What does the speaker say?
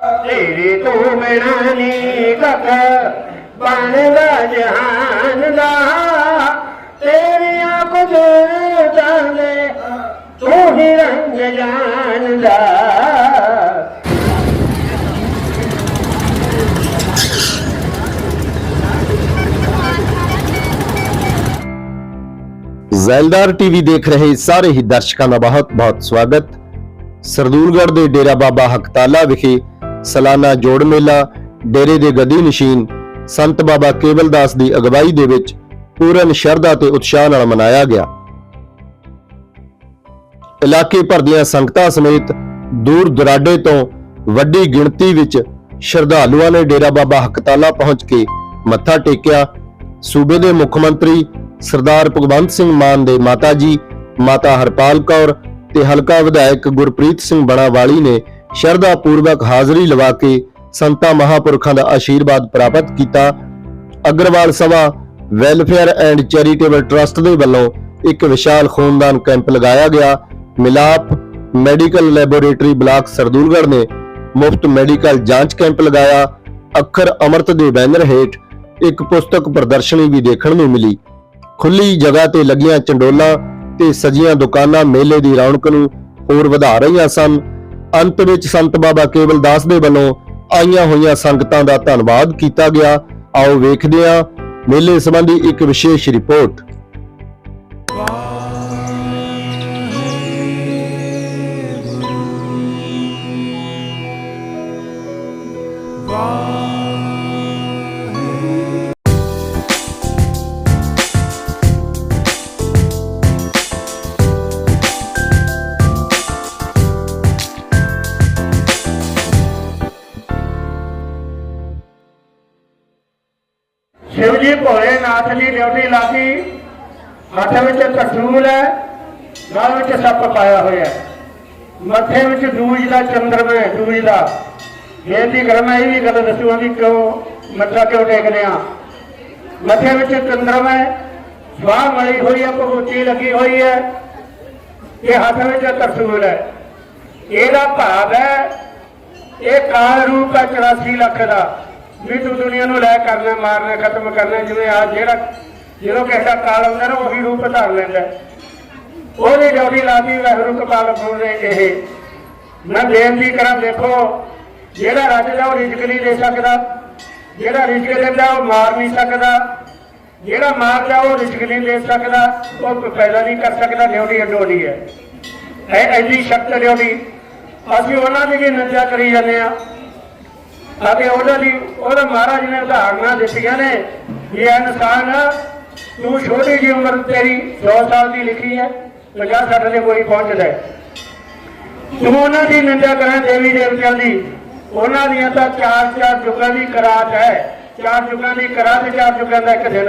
ਤੇਰੀ ਤੂੰ ਬਿਨਾ ਨੀ ਕੱਖ ਬਣਦਾ ਜਹਾਨ ਦਾ। ਤੇਰੀਆਂ ਕੁਝ ਚਾਹਦੇ ਤੂੰ ਹੀ ਰੰਗ ਜਾਣਦਾ। ਜ਼ੈਲਦਾਰ ਟੀਵੀ ਦੇਖ ਰਹੇ ਸਾਰੇ ਹੀ ਦਰਸ਼ਕਾਂ ਦਾ ਬਹੁਤ-ਬਹੁਤ ਸਵਾਗਤ। ਸਰਦੂਲਗੜ੍ਹ ਦੇ ਡੇਰਾ ਬਾਬਾ ਹਕਤਾਲਾ ਵਿਖੇ ਸਾਲਾਨਾ ਜੋੜ ਮੇਲਾ, ਡੇਰੇ ਦੇ ਗੱਦੀ ਨਸ਼ੀਨ, ਸੰਤ ਬਾਬਾ ਕੇਵਲ ਦਾਸ ਦੀ ਅਗਵਾਈ ਦੇ ਵਿੱਚ ਪੂਰਨ ਸ਼ਰਧਾ ਤੇ ਉਤਸ਼ਾਹ ਨਾਲ ਮਨਾਇਆ ਗਿਆ। ਇਲਾਕੇ ਭਰ ਦੀਆਂ ਸੰਗਤਾਂ ਸਮੇਤ ਦੂਰ ਦੁਰਾਡੇ ਤੋਂ ਵੱਡੀ ਗਿਣਤੀ ਵਿੱਚ ਸ਼ਰਧਾਲੂਆਂ ਨੇ ਡੇਰਾ ਬਾਬਾ ਹਕਤਾਲਾ ਪਹੁੰਚ ਕੇ ਮੱਥਾ ਟੇਕਿਆ। ਸੂਬੇ ਦੇ ਮੁੱਖ ਮੰਤਰੀ ਸਰਦਾਰ ਭਗਵੰਤ ਸਿੰਘ ਮਾਨ ਦੇ ਮਾਤਾ ਜੀ, ਮਾਤਾ ਹਰਪਾਲ ਕੌਰ ਤੇ ਹਲਕਾ ਵਿਧਾਇਕ ਗੁਰਪ੍ਰੀਤ ਸਿੰਘ ਬਣਾਵਾਲੀ ਨੇ ਸ਼ਰਧਾ ਪੂਰਵਕ ਹਾਜ਼ਰੀ ਲਵਾ ਕੇ ਸੰਤਾਂ ਮਹਾਪੁਰਖਾਂ ਦਾ ਆਸ਼ੀਰਵਾਦ ਪ੍ਰਾਪਤ ਕੀਤਾ। Agarwal Sabha welfare and charitable trust ਦੇ ਵੱਲੋਂ ਇੱਕ ਵਿਸ਼ਾਲ ਖੂਨਦਾਨ ਕੈਂਪ ਲਗਾਇਆ ਗਿਆ। ਮਿਲਾਪ ਮੈਡੀਕਲ ਲੈਬੋਰੇਟਰੀ ਬਲਾਕ ਸਰਦੂਲਗੜ੍ਹ ਨੇ ਮੁਫਤ ਮੈਡੀਕਲ ਜਾਂਚ ਕੈਂਪ ਲਗਾਇਆ। ਅੱਖਰ ਅਮਰਤ ਦੇ ਬੈਨਰ ਹੇਠ ਇੱਕ ਪੁਸਤਕ ਪ੍ਰਦਰਸ਼ਨੀ ਵੀ ਦੇਖਣ ਨੂੰ ਮਿਲੀ। ਖੁੱਲੀ ਜਗ੍ਹਾ ਤੇ ਲੱਗੀਆਂ ਚੰਡੋਲਾਂ ਤੇ ਸਜੀਆਂ ਦੁਕਾਨਾਂ ਮੇਲੇ ਦੀ ਰੌਣਕ ਨੂੰ ਹੋਰ ਵਧਾ ਰਹੀਆਂ ਸਨ। ਅੰਤ ਵਿੱਚ ਸੰਤ ਬਾਬਾ ਕੇਵਲ ਦਾਸ ਦੇ ਵੱਲੋਂ ਆਈਆਂ ਹੋਈਆਂ ਸੰਗਤਾਂ ਦਾ ਧੰਨਵਾਦ ਕੀਤਾ ਗਿਆ। ਆਓ ਵੇਖਦੇ ਹਾਂ ਮੇਲੇ ਸੰਬੰਧੀ ਇੱਕ ਵਿਸ਼ੇਸ਼ ਰਿਪੋਰਟ। ਸ਼ਿਵ ਜੀ ਭੋਲੇਨਾਥ ਦੀ ਡਿਊਟੀ ਲਾਤੀ। ਹੱਥ ਵਿੱਚ ਤਰਸੂਲ ਹੈ, ਗਲ ਵਿੱਚ ਸੱਪ ਪਾਇਆ ਹੋਇਆ ਹੈ। ਮੱਥੇ ਵਿੱਚ ਦੂਜ ਦਾ ਚੰਦਰਮਾ ਦੂਜ ਦਾ। ਬੇਨਤੀ ਕਰਾਂ ਮੈਂ ਇਹ ਵੀ ਗੱਲ ਦੱਸੂਆਂ ਵੀ ਕਿਉਂ ਮੱਥਾ ਕਿਉਂ ਟੇਕਦੇ ਆ ਮੱਥੇ ਵਿੱਚ ਚੰਦਰਮਾ ਹੈ ਸਵਾਹ ਮਲੀ ਹੋਈ ਹੈ ਭਗਵਤੀ ਲੱਗੀ ਹੋਈ ਹੈ। ਇਹ ਹੱਥ ਵਿੱਚ ਤਰਸੂਲ ਹੈ। ਇਹਦਾ ਭਾਵ ਹੈ, ਇਹ ਕਾਲ ਰੂਪ ਹੈ 84 ਲੱਖ ਦਾ। ਵੀ ਤੂੰ ਦੁਨੀਆ ਨੂੰ ਲੈ ਕਰਨਾ, ਮਾਰਨਾ, ਖਤਮ ਕਰਨਾ, ਜਿਵੇਂ ਆ ਜਿਹੜਾ ਜਿਹੜਾ ਕਿਸੇ ਦਾ ਕਾਲ ਹੁੰਦਾ ਨਾ, ਉਹੀ ਰੂਪ ਧਾਰ ਲੈਂਦਾ। ਉਹਦੀ ਡਿਊਟੀ ਲਾਦੀ ਵਹਿਰੂ ਕਪਾਲ ਫੋਨੇ ਇਹ। ਮੈਂ ਬੇਨਤੀ ਕਰਾਂ, ਦੇਖੋ, ਜਿਹੜਾ ਰੱਜਦਾ ਉਹ ਰਿਜ਼ਕ ਨਹੀਂ ਦੇ ਸਕਦਾ। ਜਿਹੜਾ ਰਿਜ਼ਕ ਦਿੰਦਾ, ਉਹ ਮਾਰ ਨਹੀਂ ਸਕਦਾ। ਜਿਹੜਾ ਮਾਰਦਾ ਉਹ ਰਿਜ਼ਕ ਨਹੀਂ ਦੇ ਸਕਦਾ। ਉਹ ਪੈਦਾ ਨਹੀਂ ਕਰ ਸਕਦਾ ਡਿਊਟੀ ਅਡੋਲੀ ਹੈ। ਐ ਐਨੀ ਸ਼ਕਤ ਡਿਊਟੀ ਅਸੀਂ ਉਹਨਾਂ ਦੀ ਵੀ ਨਿੰਦਿਆ ਕਰੀ ਜਾਂਦੇ ਆ ਅਤੇ ਉਹਨਾਂ ਦੀ ਉਹਦਾ ਮਹਾਰਾਜ ਨੇ ਉਦਾਹਰਨਾਂ ਦਿੱਤੀਆਂ ਨੇ, ਵੀ ਇਹ ਇਨਸਾਨ ਤੂੰ ਛੋਟੀ ਜਿਹੀ ਉਮਰ ਤੇਰੀ 100 ਸਾਲ ਦੀ ਲਿਖੀ ਹੈ 50 60 ਦੇ ਕੋਈ ਪਹੁੰਚਦਾ ਤੂੰ ਉਹਨਾਂ ਦੀ ਨਿੰਦਿਆ ਕਰਾਂ, ਦੇਵੀ ਦੇਵਤਿਆਂ ਦੀ। ਉਹਨਾਂ ਦੀਆਂ ਤਾਂ ਚਾਰ ਚਾਰ ਜੁਗਾਂ ਦੀ ਕਰਾਤ ਹੈ, ਚਾਰ ਜੁਗਾਂ ਦੀ ਕਰਾਤ, ਚਾਰ ਯੁੱਗਾਂ ਦਾ ਇੱਕ ਦਿਨ।